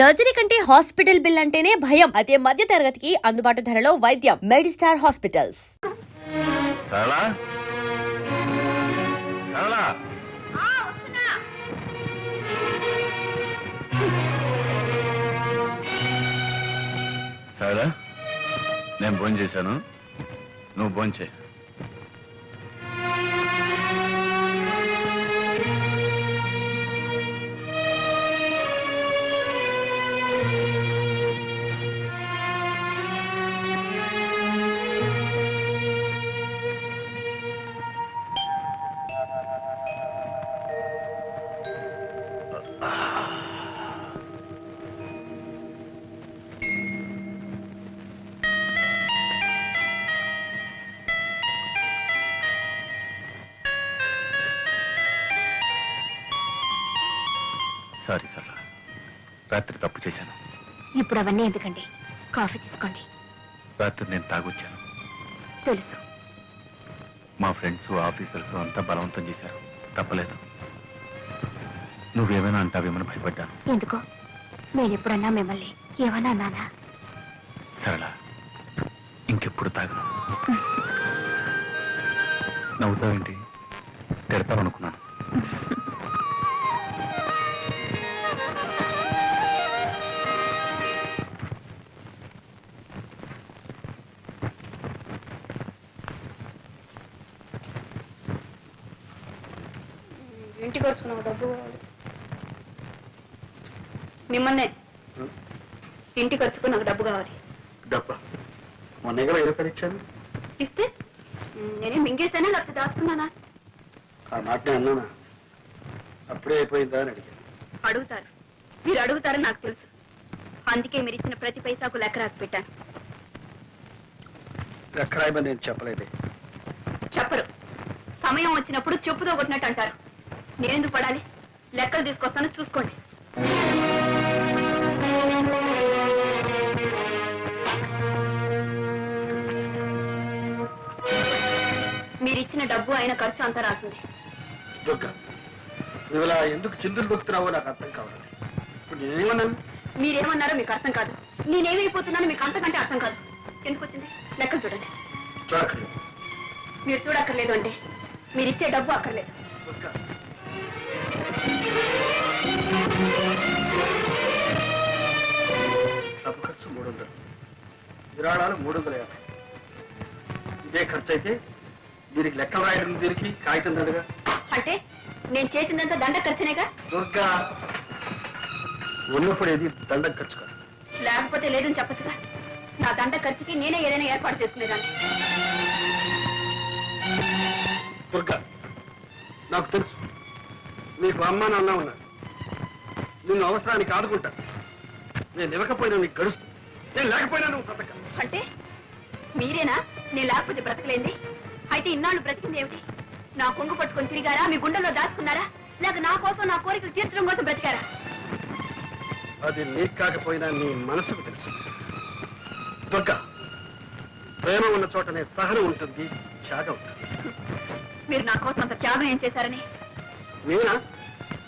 Surgery కంటే hospital bill అంటేనే భయం. అదే మధ్య తరగతికి అందుబాటు ధరలో వైద్యం. Medistar hospitals. నేను భోజనం చేశాను నువ్వు భోజనం రాత్రి తప్పు చేశాను. ఇప్పుడు అవన్నీ ఎందుకండి? కాఫీ తీసుకోండి. రాత్రి నేను తాగొచ్చాను. తెలుసు. మా ఫ్రెండ్స్ ఆఫీసర్స్ అంతా బలవంతం చేశారు. తప్పలేదు. నువ్వేమైనా అంటావేమని భయపడ్డాను. ఎందుకో? నేను ఎప్పుడన్నా మిమ్మల్ని ఏమన్నా నానా సరళ ఇంకెప్పుడు తాగను. నవ్వుతావేంటి? తిడతావనుకున్నాను. ఇంటికి వచ్చుకున్నావు డబ్బు. మిమ్మల్నే ఇంటికి వచ్చుకుని నాకు డబ్బు కావాలి. డబ్బా? మొన్న ఇరవై రూపాయలు ఇచ్చాను. ఇస్తే? నేనే మింగేసానా లేకపోతే దాచుకున్నానా? ఆ మాట అన్నానా? అప్పుడే అయిపోయిందా అని అడిగాను. అడుగుతారు. మీరు అడుగుతారని నాకు తెలుసు. అందుకే మీరు ఇచ్చిన ప్రతి పైసాకు లెక్క రాసి పెట్టాను. ఎక్కరాయమని నేను చెప్పలేదే. చెప్పరు. సమయం వచ్చినప్పుడు చెప్పుతో కొట్టినట్టు అంటారు. నేనెందుకు పడాలి? లెక్కలు తీసుకొస్తాను చూసుకోండి. మీరు ఇచ్చిన డబ్బు అయిన ఖర్చు అంతా రాసింది. దుర్గా నువ్వు ఇలా ఎందుకు చిందులు దొక్కుతున్నావో నాకు అర్థం కావాలి ఇప్పుడు నేనేమన్నాను? మీరేమన్నారో మీకు అర్థం కాదు. నేనేమైపోతున్నానో మీకు అంతకంటే అర్థం కాదు. ఎందుకు వచ్చింది? లెక్కలు చూడండి. చూడక్కర్లేదు. మీరు చూడక్కర్లేదు అంటే మీరు ఇచ్చే డబ్బు అక్కర్లేదు. దుర్గా డబ్బు ఖర్చు మూడు వందలు విరాళాలు మూడు వందల యాభై ఇదే ఖర్చు అయితే దీనికి లెక్కలు రాయడం దీనికి కాగితం దండగా. అంటే నేను చేసిందంతా దండ ఖర్చునేగా? దుర్గా ఉన్నప్పుడు ఏది దండం ఖర్చు కాదు. లేకపోతే లేదని చెప్పచ్చుగా. నా దండ ఖర్చుకి నేనే ఏదైనా ఏర్పాటు చేసుకునేదాన్ని దుర్గా నాకు తెలుసు. నీకు అమ్మ నాన్న ఉన్నారు. నిన్ను అవసరానికి ఆదుకుంటా. నేను ఇవ్వకపోయినా నీకు గడుస్తు. నేను లేకపోయినా నువ్వు బ్రతక. అంటే మీరేనా? నేను లేకపోతే బ్రతకలేంది? అయితే ఇన్నాళ్ళు బ్రతికింది ఏమిటి? నా కొంగు పట్టుకొని తిరిగారా? మీ గుండెల్లో దాచుకున్నారా? లేక నా కోసం నా కోరికలు తీర్చడం కోసం బ్రతికారా? అది నీకు కాకపోయినా నీ మనసుకు తెలుసు. దుర్గా ప్రేమ ఉన్న చోటనే సహనం ఉంటుంది త్యాగం ఉంటుంది. మీరు నా కోసం అంత త్యాగం ఏం చేశారని? నేనా?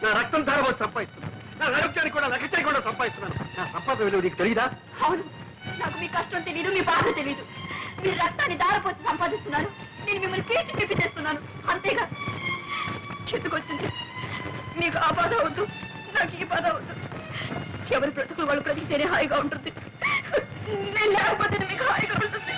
నా రక్తం ధారబోసి సంపాదిస్తున్నాను నా ఆరోగ్యానికి కూడా లెక్క చేయకుండా సంపాదిస్తున్నాను నా సంపాదన విలువ నీకు తెలియదా అవును. నాకు మీ కష్టం తెలియదు మీ బాధ తెలియదు మీరు రక్తాన్ని దారపోసి సంపాదిస్తున్నాను నేను మిమ్మల్ని పీల్చి పిప్పి చేస్తున్నాను. అంతేగా. చెట్టుకొచ్చింది మీకు ఆ బాధ అవద్దు నాకు ఈ బాధ అవద్దు ఎవరి బ్రతుకులు వాళ్ళు బ్రతికితేనే హాయిగా ఉంటుంది. నేను లేకపోతే మీకు హాయిగా ఉంటుంది.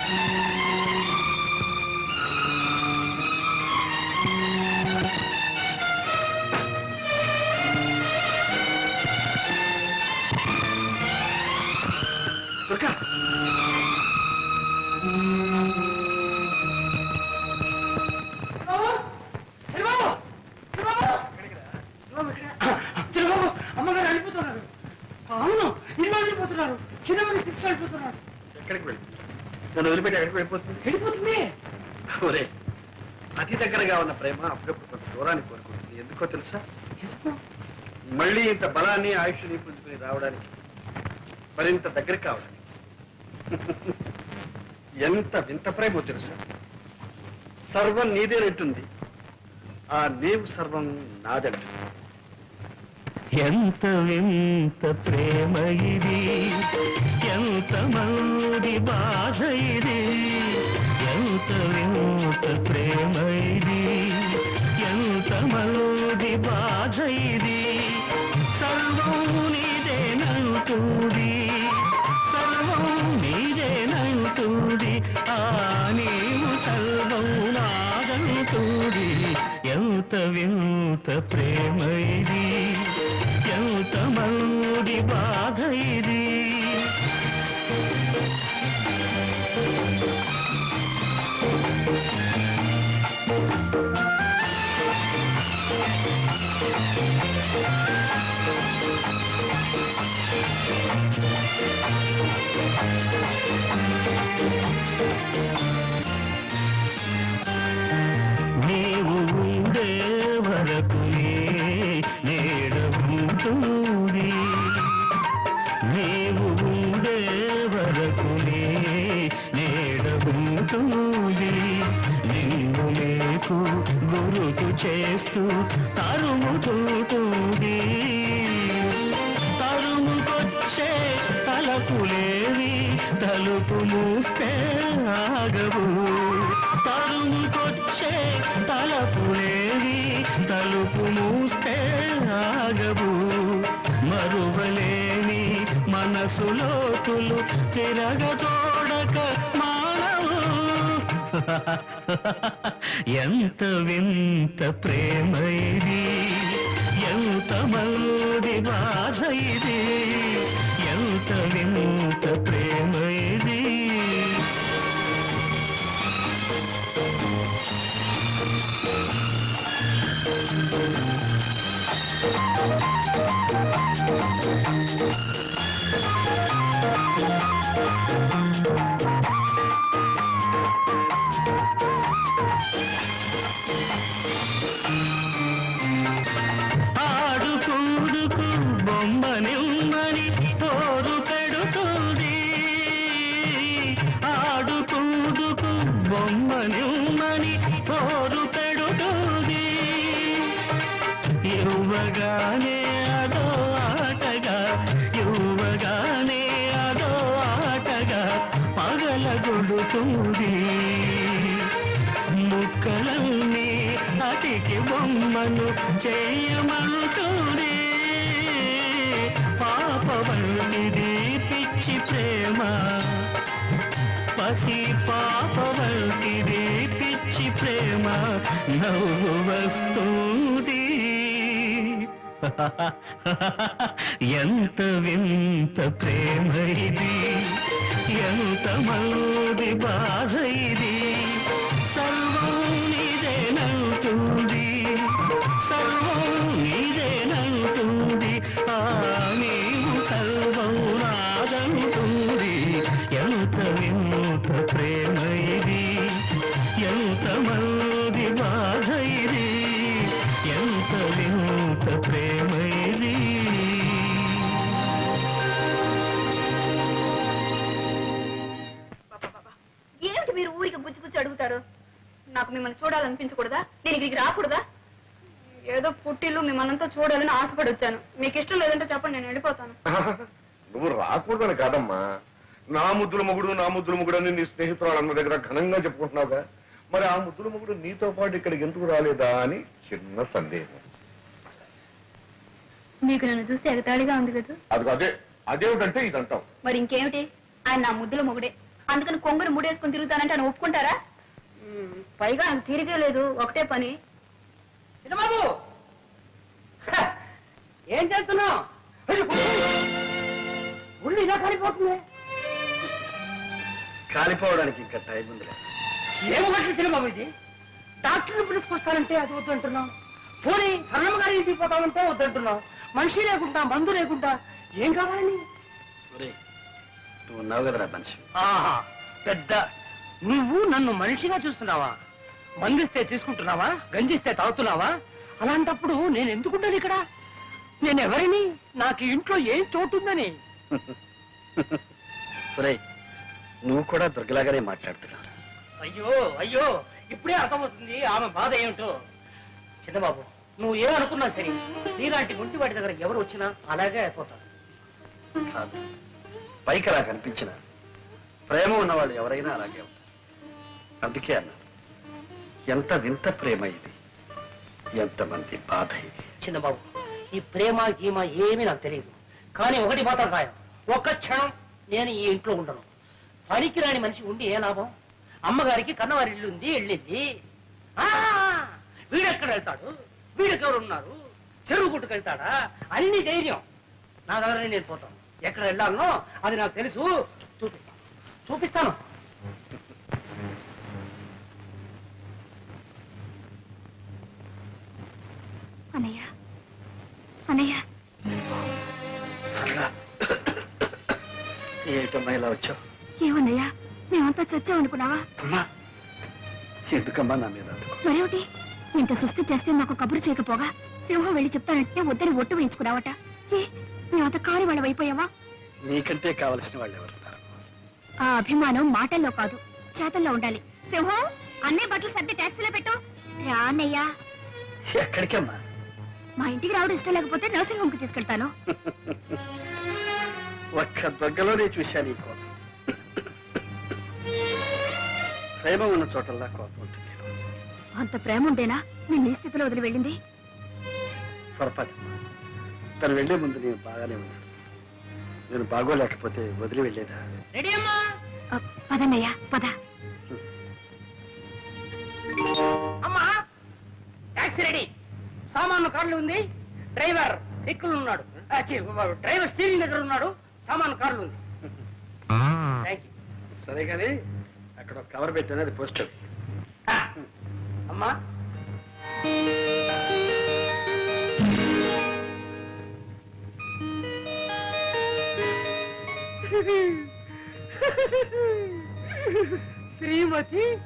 ఇల్లు వెళ్ళిపోతున్నారు చిన్నవాడిని తీసుకెళ్ళిపోతున్నారు. ఎక్కడికి వెళ్ళి? నన్ను వదిలిపెట్టి ఎక్కడికి వెళ్ళిపోతుంది? వెళ్ళిపోతుంది. ఒరే అతి దగ్గరగా ఉన్న ప్రేమ అప్పుడప్పుడు కొంత దూరాన్ని కోరుకుంటుంది. ఎందుకో తెలుసా? మళ్ళీ ఇంత బలాన్ని ఆయుష్ని పుంజుకుని రావడానికి మరింత దగ్గర కావడానికి. ఎంత వింత ప్రేమో తెలుసా? సర్వం నీదేనంటుంది ఆ నీవు సర్వం నాదంటుంది. ఎంత వింత ప్రేమ ఇది ఎంత మంది బాధ ఇది ఎంత వింత ప్రేమ ఇది ఎంత మంది బాధ ఇది. సర్వం నీదేనంటుంది సర్వం నీదేనంటుంది ఆ నీవు సర్వం నాదంటుంది ఎంత వింత ప్రేమ ఇది కన్నుడి బాధ ఇది నీవు ఉండే వరకు నేడ నిన్ను నీకు గురుతు చేస్తూ తరుముతుంది తరుముకొచ్చే తలపులేవి తలుపు మూస్తే ఆగవు. తరుముకొచ్చే తలపులేవి తలుపు మూస్తే ఆగవు. మరువలే మనసు లోతులు తిరగతోడక మానవు. ఎంత వింత ప్రేమ ఇది. ఎంత మంది బాధ ఇది. ఎంత వింత ప్రేమ పగలగొడుతుంది ముక్కలన్నీ అతికి బొమ్మను చేయమంటుంది పాపవల్లిది పిచ్చి ప్రేమ. పసి పాపవల్లిది పిచ్చి ప్రేమ నవ్వు వస్తుంది. ఎంత వింత ప్రేమ ఇది. ఎంత మల్లుడి బాధ ఇది? సర్వం ఇదేనంటూ ఊరికి బుచ్చి బుచ్చి అడుగుతారు. నాకు మిమ్మల్ని చూడాలనిపించకూడదా? నేను ఇక్కడికి రాకూడదా? ఏదో పుట్టిల్లు మిమ్మల్ని చూడాలని ఆశపడి వచ్చాను. మీకు ఇష్టం లేదంటే చెప్పండి నేను వెళ్ళిపోతాను. నువ్వు రాకూడదని కాదమ్మా. నా ముద్దుల మొగుడు నా ముద్దుల మొగుడు అని నీ స్నేహితురాలు అన్న దగ్గర ఘనంగా చెప్పుకుంటున్నావుగా. మరి ఆ ముద్దుల మొగుడు నీతో పాటు ఇక్కడికి ఎందుకు రాలేదా అని చిన్న సందేహం. మీకు నన్ను చూస్తే ఎగతాళిగా ఉంది కదా? అది అదే అదేమిటంటే ఇదంటావు. మరి ఇంకేమిటి? ఆయన నా ముద్దుల మొగుడే. అందుకని కొంగురు ముడేసుకుని తిరుగుతానంటే ఆయన ఒప్పుకుంటారా? పైగా ఆయన తిరిగే లేదు ఒకటే పని. చిన్నబాబు! హ! ఏం చేస్తున్నావు? ఉళ్ళు ఇలా కాలిపోవడానికి ఇంకా టైం ఉంది ఏం మాటలు చిన్నబాబు ఇది? డాక్టర్ని పిలుచుకొస్తానంటే అది వద్దంటున్నాం పోనీ సరళమ్మ గారి ఇంటికి పోతామంటే వద్దంటున్నాం మనిషి లేకుండా మందు లేకుండా ఏం కావాలని ఉన్నావు కదరా మనిషి. ఆహా పెద్ద. నువ్వు నన్ను మనిషిగా చూస్తున్నావా? మందిస్తే తీసుకుంటున్నావా? గంజిస్తే తాగుతున్నావా? అలాంటప్పుడు నేను ఎందుకుంటాను ఇక్కడ? నేను ఎవరిని నాకు ఇంట్లో ఏం చోటుందని. ఒరేయ్ నువ్వు కూడా దుర్గలాగానే మాట్లాడుతున్నావు. అయ్యో అయ్యో ఇప్పుడే అర్థమవుతుంది ఆమె బాధ ఏమిటో. చిన్నబాబు నువ్వు ఏమనుకున్నా సరే నీలాంటి గుంటి వాడి దగ్గర ఎవరు వచ్చినా అలాగే అయిపోతారు. కాదు. పైకి అలా కనిపించిన ప్రేమ ఉన్నవాళ్ళు ఎవరైనా అలాగే ఉంటారు. అందుకే అన్నాను ఎంత వింత ప్రేమ ఇది ఎంతమంది బాధ ఇది. చిన్న బాబు ఈ ప్రేమ గీమ ఏమీ నాకు తెలియదు. కానీ ఒకటి మాత్రం ఖాయం. ఒక్క క్షణం నేను ఈ ఇంట్లో ఉండను. పనికిరాని మనిషి ఉండి ఏ లాభం? అమ్మగారికి కన్నవారి ఇల్లు ఉంది వెళ్ళింది. ఆ, వీడెక్కడ వెళ్తాడు? వీడెక్కడు ఉన్నారు చెరువు గుట్టుకు వెళ్తాడా అన్ని ధైర్యం. నా దగ్గర నేను పోతాను. ఎక్కడ వెళ్ళాలనో అది నాకు తెలుసు. చూపిస్తాను. చూపిస్తాను ఏమిటమ్మా ఇలా వచ్చావు? ఏమన్నయ్యా? మేమంతా అమ్మా ఎందుకమ్మా నా మీద అదుపు? మరేమిటి? ఇంత సుస్థి చేస్తే నాకు కబురు చేయకపోగా? సింహం వెళ్ళి చెప్తానంటే వద్దని ఒట్టు వేయించుకున్నావట. ఏ? మేమంత కాని వాళ్ళం అయిపోయావా? నీకంటే కావలసిన వాళ్ళు ఎవరున్నారు? ఆ అభిమానం మాటల్లో కాదు చేతల్లో ఉండాలి. సింహం అన్నీ బట్టలు సర్ది ట్యాక్సీలో పెట్టు. రా అన్నయ్యా. ఎక్కడికమ్మా? మా ఇంటికి రావడం ఇష్టం లేకపోతే నర్సింగ్ హోమ్కి తీసుకెళ్తాను. ఒక్క దగ్గరలోనే చూశాను ఈ కోపం. ప్రేమ ఉన్న చోటల్లా కోపం ఉంటుంది. అంత ప్రేమ ఉండేనా నేను నీ స్థితిలో వదిలి వెళ్ళింది? పొరపాటు తను వెళ్ళే ముందు నేను బాగానే ఉన్నాను. నేను బాగోలేకపోతే వదిలి వెళ్ళేదా? రెడీ అమ్మా! ఆ, పదన్నయ్యా పద. అమ్మా! Taxi ready. సామాను కార్లు ఉంది. డ్రైవర్ దిక్కులు ఉన్నాడు. ఆ, డ్రైవర్ స్టీరింగ్ దగ్గర ఉన్నాడు. సామాను కార్లు ఉంది. థ్యాంక్ యూ సరే కానీ అక్కడ ఒక కవర్ పెట్టాను అది పోస్టర్. అమ్మా. శ్రీమతి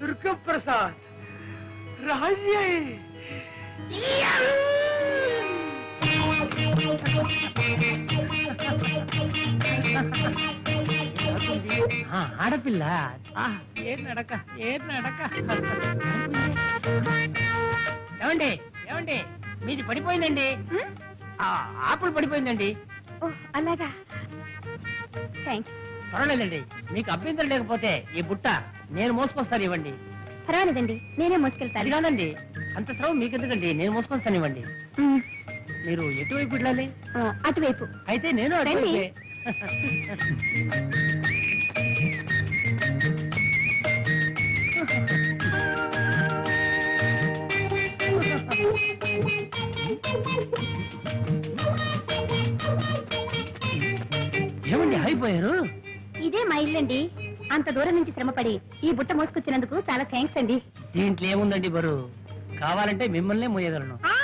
దుర్గప్రసాద్. రాజ్య ఆడపిల్ల. ఏ నడక ఏ నడక. ఏమండి ఏమండి? మీది పడిపోయిందండి. ఆ, ఆపిల్ పడిపోయిందండి. అలాగా. థ్యాంక్స్ పర్వాలేదండి. మీకు అభ్యంతరం లేకపోతే ఈ బుట్ట నేను మోసుకొస్తాను ఇవ్వండి. పర్వాలేదండి. నేనే మోసుకెళ్తాను. కాదండి. అంత శ్రమ మీకెందుకండి? నేను మోసుకొస్తాను ఇవ్వండి. మీరు ఎటువైపు వెళ్ళాలి ఆ, అటువైపు. అయితే నేను. అటువైపే. ఏమండి అయిపోయారు? ఇదే మా ఇల్లండి. అంత దూరం నుంచి శ్రమపడి ఈ బుట్ట మోసుకొచ్చినందుకు చాలా థ్యాంక్స్ అండి. దీంట్లో ఏముందండి బరు? కావాలంటే మిమ్మల్నే మోయగలను. ఆ,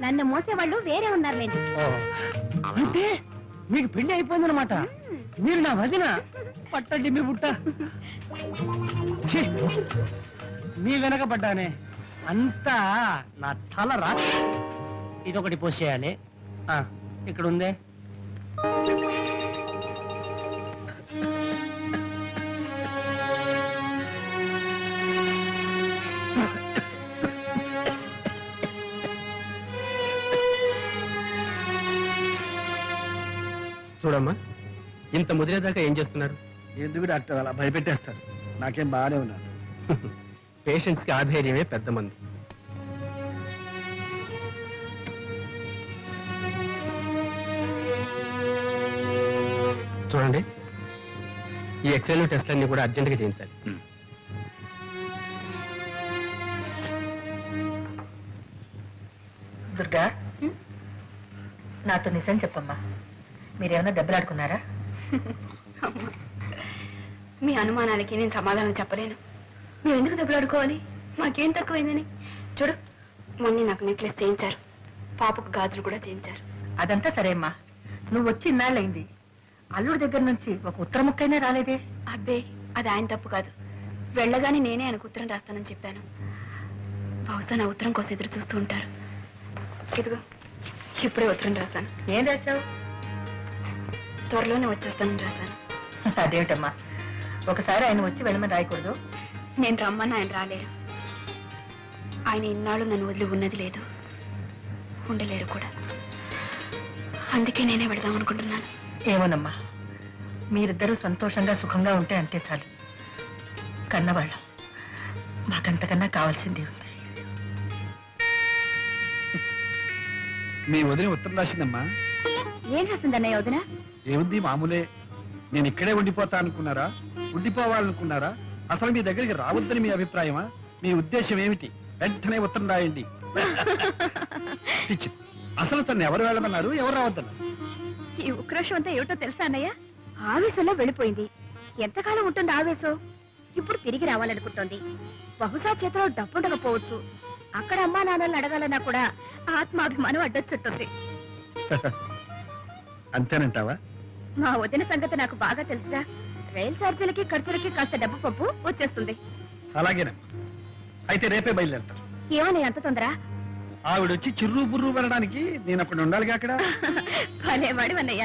నన్ను మోసేవాళ్ళు వేరే ఉన్నారులేండి. అంటే మీకు పెళ్ళి అయిపోయిందనమాట మీరు నా వదిన. పట్టండి మీ బుట్ట. ఛీ, మీ వెనక పడ్డానే అంతా నా తల రా. ఇదొకటి పోస్ట్ చేయాలి ఆ, ఇక్కడ ఉందే చూడమ్మా? ఇంత ముదిరేదాకా ఏం చేస్తున్నారు? ఎందుకు డాక్టర్ అలా భయపెట్టేస్తారు? నాకేం బాగానే ఉన్నాను. పేషెంట్స్కి ఆధైర్యమే పెద్ద మంది. చూడండి ఈ ఎక్స్రేలు టెస్ట్లన్నీ కూడా అర్జెంటుగా చేయించాలి. దుర్గా నాతో నిజం చెప్పమ్మా. మీరేమైనా దెబ్బలాడుకున్నారా? మీ అనుమానాలకి నేను సమాధానం చెప్పలేను. మేము ఎందుకు దెబ్బలాడుకోవాలి? మాకేం తక్కువైందని? చూడు మొన్న నాకు నెక్లెస్ చేయించారు. పాపకు గాజులు కూడా చేయించారు. అదంతా సరే అమ్మా. నువ్వు వచ్చి ఇన్నాళ్ళైంది అల్లుడి దగ్గర నుంచి ఒక ఉత్తర ముక్కైనా రాలేదే? అబ్బే అది ఆయన తప్పు కాదు. వెళ్ళగానే నేనే ఆయనకు ఉత్తరం రాస్తానని చెప్పాను. బహుశా నా ఉత్తరం కోసం ఎదురు చూస్తూ ఉంటారు. ఇదిగో ఇప్పుడే ఉత్తరం రాశాను. ఏం రాశావు? త్వరలోనే వచ్చేస్తానని రాశాను అదేమిటమ్మా? ఒకసారి ఆయన వచ్చి వెళ్ళమని రాయకూడదు? నేను రమ్మని ఆయన రాలేరు. ఆయన ఇన్నాళ్ళు నన్ను వదిలి ఉన్నది లేదు. ఉండలేడు కూడా. అందుకే నేనే వెళదాం అనుకుంటున్నాను. ఏమోనమ్మా? మీరిద్దరూ సంతోషంగా సుఖంగా ఉంటే అంతే చాలు. కన్నవాళ్ళం. మాకంతకన్నా కావాల్సింది ఉంది. మీ వదిన ఉత్తరం రాసిందమ్మా. ఏం రాసిందన్నయ్య వదిన? ఏముంది మామూలే? నేను ఇక్కడే ఉండిపోతా అనుకున్నారా? ఉండిపోవాలనుకున్నారా? అసలు మీ దగ్గరికి రావద్దని మీ అభిప్రాయమా? మీ ఉద్దేశం ఏమిటి? వెంటనే ఉత్తరం రాయండి. అసలు తను ఎవరు వెళ్ళమన్నారు ఎవరు రావద్దన్నారు? ఈ ఉక్రోషం అంతా ఏమిటో తెలుసా అన్నయ్య? ఆవేశంలో వెళ్ళిపోయింది. ఎంతకాలం ఉంటుంది ఆవేశం? ఇప్పుడు తిరిగి రావాలనుకుంటోంది. బహుశా చేతిలో డబ్బుండకపోవచ్చు. అక్కడ అమ్మా నాన్నల్ని అడగాలన్నా కూడా ఆత్మాభిమానం అడ్డొచ్చుంటుంది. అంతేనంటావా? మా వదిన సంగతి నాకు బాగా తెలుసుగా రైలు ఛార్జీలకి ఖర్చులకి కాస్త డబ్బు పప్పు వచ్చేస్తుంది. అలాగేనమ్మా అయితే రేపే బయలుదేరతాను ఏమని అంత తొందర. ఆవిడొచ్చి చిర్రు బుర్రు పడడానికి నేను అక్కడ ఉండాలిగా అక్కడ? భలేవాడు అన్నయ్య